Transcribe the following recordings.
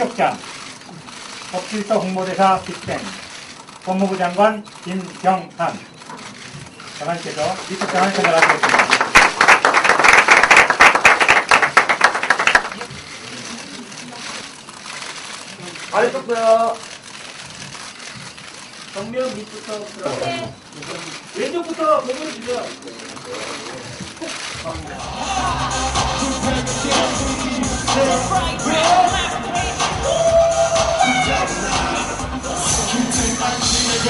비척장, 법질서 홍보대사 빅뱅, 법무부 장관 김경한 장관께서 비척장을 전달하시겠습니다. 아래쪽부터 정면 밑부터 들어 왼쪽부터 보면 주세요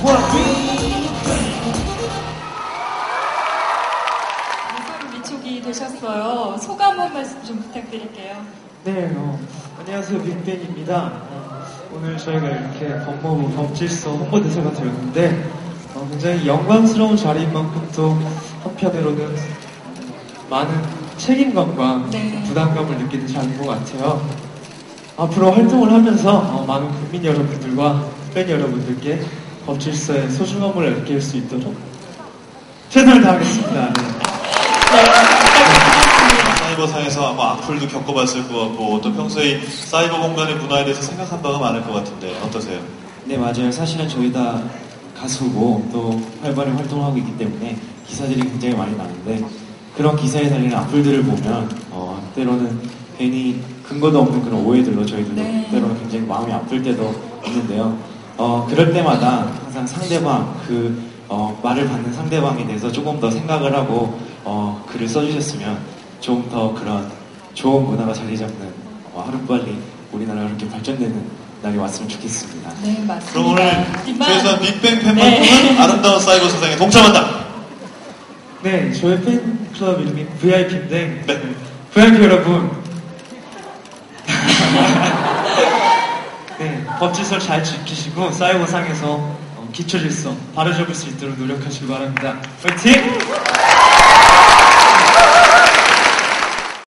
서로 미촉이 되셨어요. 소감 한 말씀 좀 부탁드릴게요. 네, 어, 안녕하세요. 빅벤입니다. 어, 오늘 저희가 이렇게 법무부 법질서 홍보대사가 되었는데 어, 굉장히 영광스러운 자리인 만큼 또 한편으로는 많은 책임감과 네. 부담감을 느끼는 자리인 것 같아요. 앞으로 활동을 하면서 어, 많은 국민 여러분들과 팬 여러분들께 법질서의 소중함을 느낄 수 있도록 최선을 다하겠습니다. 네. 사이버상에서 아마 악플도 겪어봤을 것 같고 또 평소에 사이버 공간의 문화에 대해서 생각한 바가 많을 것 같은데 어떠세요? 네, 맞아요. 사실은 저희 다 가수고 또 활발히 활동하고 있기 때문에 기사들이 굉장히 많이 나는데 그런 기사에 달리는 악플들을 보면 어, 때로는 괜히 근거도 없는 그런 오해들로 저희들도 네. 때로는 굉장히 마음이 아플 때도 있는데요. 어, 그럴 때마다 항상 상대방 그 어, 말을 받는 상대방에 대해서 조금 더 생각을 하고 어, 글을 써주셨으면 좀 더 그런 좋은 문화가 자리 잡는 어, 하루빨리 우리나라가 이렇게 발전되는 날이 왔으면 좋겠습니다. 네, 맞습니다. 그럼 오늘 하지만- 최소한 빅뱅 팬만큼은 네. 아름다운 사이버 세상에 동참한다. 네, 저희 팬클럽 이름이 VIP인데 네. VIP 여러분 네, 법질서 잘 지키시고 사이버 상에서 어, 기초 질서 바로잡을 수 있도록 노력하시기 바랍니다. 화이팅!